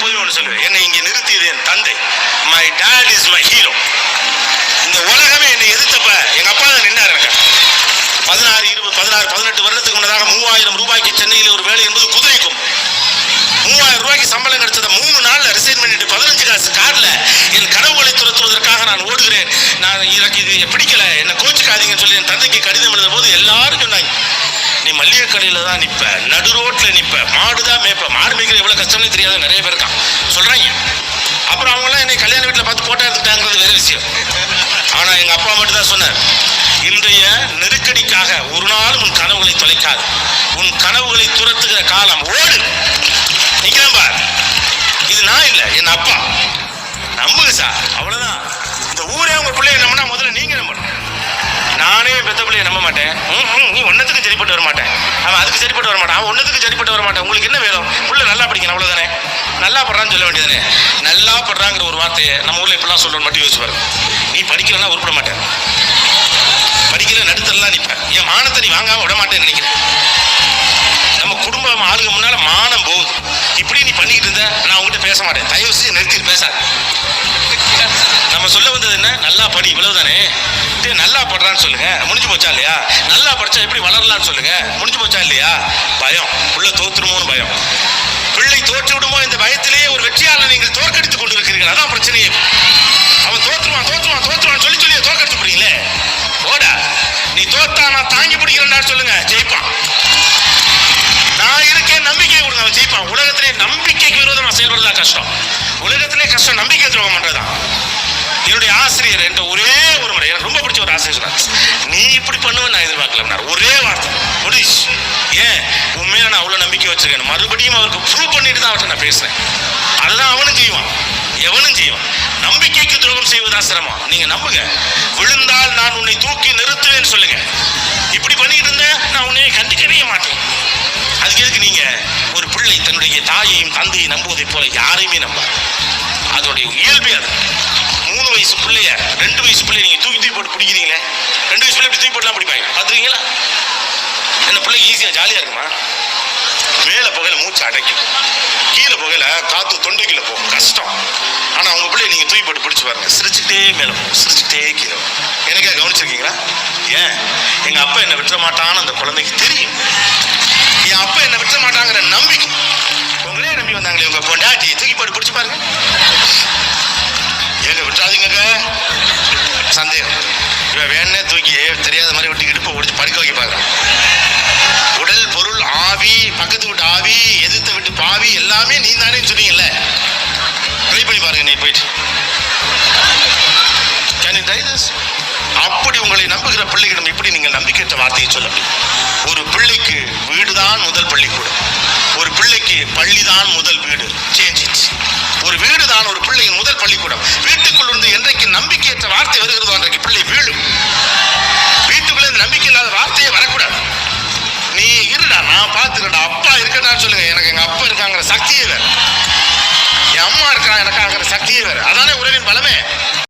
எப்போதும் ஒன்று சொல்லுவேன். என்னை இங்கே நிறுத்தியது என் தந்தை. My dad is my hero இந்த உலகமே என்னை எதிர்த்தப்ப எங்கள் அப்பா தான் நின்றார் எனக்கு. பதினாறு இருபது பதினாறு பதினெட்டு வருடத்துக்கு முன்னதாக மூவாயிரம் ரூபாய்க்கு சென்னையில் ஒரு வேலை என்பது குதிரைக்கும். மூவாயிரம் ரூபாய்க்கு சம்பளம் கிடைச்சத மூணு நாளில் ரிசைன் பண்ணிட்டு பதினஞ்சு காசு காரில் என் கடவுளை துரத்துவதற்காக நான் ஓடுகிறேன். நான் எனக்கு இது பிடிக்கல. என்னை கோச்சுக்காதீங்கன்னு சொல்லி என் தந்தைக்கு கடிதம் எழுதும் போது எல்லாரும் சொன்னாங்க மளிகை கடையில் தான் நிற்பேன் நடு ரோட்டில் நிற்பேன் மாடு தான் மேய்ப்பேன். மாடு மேய்க்கிற எவ்வளோ கஷ்டம்னு தெரியாது. நிறைய பேர் இருக்கான் சொல்கிறாங்க அப்புறம் அவங்களாம் என்னை கல்யாண வீட்டில் பார்த்து போட்டா எடுத்துட்டாங்கிறது வேறு விஷயம். ஆனால் எங்கள் அப்பா மட்டும் தான் சொன்னார். இன்றைய நெருக்கடிக்காக ஒரு நாள் உன் கனவுகளை தொலைக்காது. உன் கனவுகளை துரத்துகிற காலம் ஓடு. நிற்கிறேன் பார். இது நான் இல்லை. என் அப்பா. நம்புங்க சார். நானே என் பெத்த பிள்ளைய நம்ப மாட்டேன். ம், நீ ஒன்னத்துக்கு சரிப்பட்டு வர மாட்டேன். அவன் அதுக்கு சரிப்பட்டு வர மாட்டான். அவன் ஒன்னத்துக்கு சரிப்பட்டு வர மாட்டேன். உங்களுக்கு என்ன வேணும்? புள்ள நல்லா படிக்கணும் அவ்வளோதானே நல்லா படுறான்னு சொல்ல வேண்டியதானே நல்லா படுறாங்கிற ஒரு வார்த்தையை நம்ம ஊரில் இப்படிலாம் சொல்லணும் மட்டும் யோசிச்சு பாருங்க நீ படிக்கலன்னா உருப்பிட மாட்டேன். படிக்கிற நடுத்தரெல்லாம் நிற்பேன் என் மானத்தை நீ வாங்காம விட மாட்டேன்னு நினைக்கிறேன். நம்ம குடும்பம் ஆளுங்க முன்னால மானம் போகுது. இப்படி நீ பண்ணிக்கிட்டு இருந்த நான் உங்ககிட்ட பேச மாட்டேன். தயவு செஞ்சு நிறுத்தி பேசாத. நம்ம சொல்ல வந்தது என்ன? நல்லா படி இவ்வளவுதானே? டேய், நல்லா படுறான்னு சொல்லுங்க. முடிஞ்சு போச்சா இல்லையா? நல்லா படிச்சா எப்படி வளரலாம்னு சொல்லுங்க. முடிஞ்சு போச்சா இல்லையா? பயம். உள்ள தோத்துருமோன்னு பயம். பிள்ளை தோற்று விடுமோ இந்த பயத்திலேயே ஒரு வெற்றியாளர் நீங்கள் தோற்கடித்துக் கொண்டிருக்கிறீர்கள். அதான் பிரச்சனையே. அவன் தோற்றுவான் தோற்றுவான் தோற்றுவான் சொல்லி சொல்லி தோற்கடிச்சு போறீங்களே ஓடா நீ தோத்தா நான் தாங்கி பிடிக்கிறேன் சொல்லுங்க. ஜெயிப்பான். நான் இருக்கேன் நம்பிக்கை கொடுங்க அவன் ஜெயிப்பான். உலகத்திலே நம்பிக்கைக்கு விரோதமாக செயல்படுறதா கஷ்டம். உலகத்திலே கஷ்டம் நம்பிக்கை துரோகம் பண்றதுதான். என்னுடைய ஆசிரியர் என்கிட்ட ஒரே ஒரு முறை எனக்கு ரொம்ப பிடிச்ச ஒரு ஆசிரியர் சொன்னார் நீ இப்படி பண்ணுவேன்னு நான் எதிர்பார்க்கலன்னார் ஒரே வார்த்தை. முடிஷ் ஏன்? உண்மையாக நான் அவ்வளோ நம்பிக்கை வச்சிருக்கேன் மறுபடியும் அவருக்கு ப்ரூவ் பண்ணிட்டு தான் அவர்கிட்ட நான் பேசுறேன். அதுதான் அவனும் செய்வான். எவனும் செய்வான். நம்பிக்கைக்கு துரோகம் செய்வதா சிரமம். நீங்க நம்புங்க. விழுந்தால் நான் உன்னை தூக்கி நிறுத்துவேன்னு சொல்லுங்க. இப்படி பண்ணிட்டு இருந்தேன் நான் உன்னை கண்டுக்கவே மாட்டேன். அதுக்கு எதுக்கு நீங்க ஒரு பிள்ளை தன்னுடைய தாயையும் தந்தையும் நம்புவதைப் போல யாரையுமே நம்பாது. அதோடைய இயல்பே அது. மூணு வயசு பிள்ளைய ரெண்டு வயசு பிள்ளைய நீங்கள் தூக்கி தூக்கி போட்டு பிடிக்கிறீங்களே? ரெண்டு வயசு பிள்ளை இப்படி தூக்கி போட்டுலாம் பிடிப்பாங்க? பார்த்துருக்கீங்களா என்ன பிள்ளை ஈஸியாக ஜாலியாக இருக்குமா? மேலே புகையில மூச்சு அடைக்கும். கீழே புகையில காற்று தொண்டைக்குள்ள போகும். கஷ்டம். ஆனால் அவங்க பிள்ளை நீங்கள் தூக்கி போட்டு பிடிச்சி பாருங்க. சிரிச்சுக்கிட்டே மேலே போகும். சிரிச்சுக்கிட்டே கீழே எனக்கே கவனிச்சிருக்கீங்களா? ஏன்? எங்கள் அப்பா என்னை விட்டுற மாட்டான்னு அந்த குழந்தைக்கு தெரியும். இவன் வேணே தூக்கி தெரியாத மாதிரி விட்டு இடுப்பை ஒடிச்சு படுக்க வைக்க உடல் பொருள் ஆவி பக்கத்து விட்டு ஆவி எதிர்த்த விட்டு பாவி எல்லாமே நீ தானே சொன்னீங்கல்ல? ட்ரை பண்ணி பாருங்க நீ போயிட்டு. அப்படி உங்களை நம்புகிற பிள்ளைகளிடம் எப்படி நீங்கள் நம்பிக்கையற்ற வார்த்தையை சொல்ல முடியும் ஒரு பிள்ளைக்கு வீடுதான் முதல் பள்ளிக்கூடம். ஒரு பிள்ளைக்கு பள்ளிதான் முதல் வீடு. சேஞ்ச் இட் ஒரு வீடு தான் ஒரு பிள்ளையின் முதல் பள்ளிக்கூடம். வீட்டுக்குள் இருந்து என்றைக்கு நம்பிக்கையற்ற வார்த்தை வருகிறதோ அன்றைக்கு பிள்ளை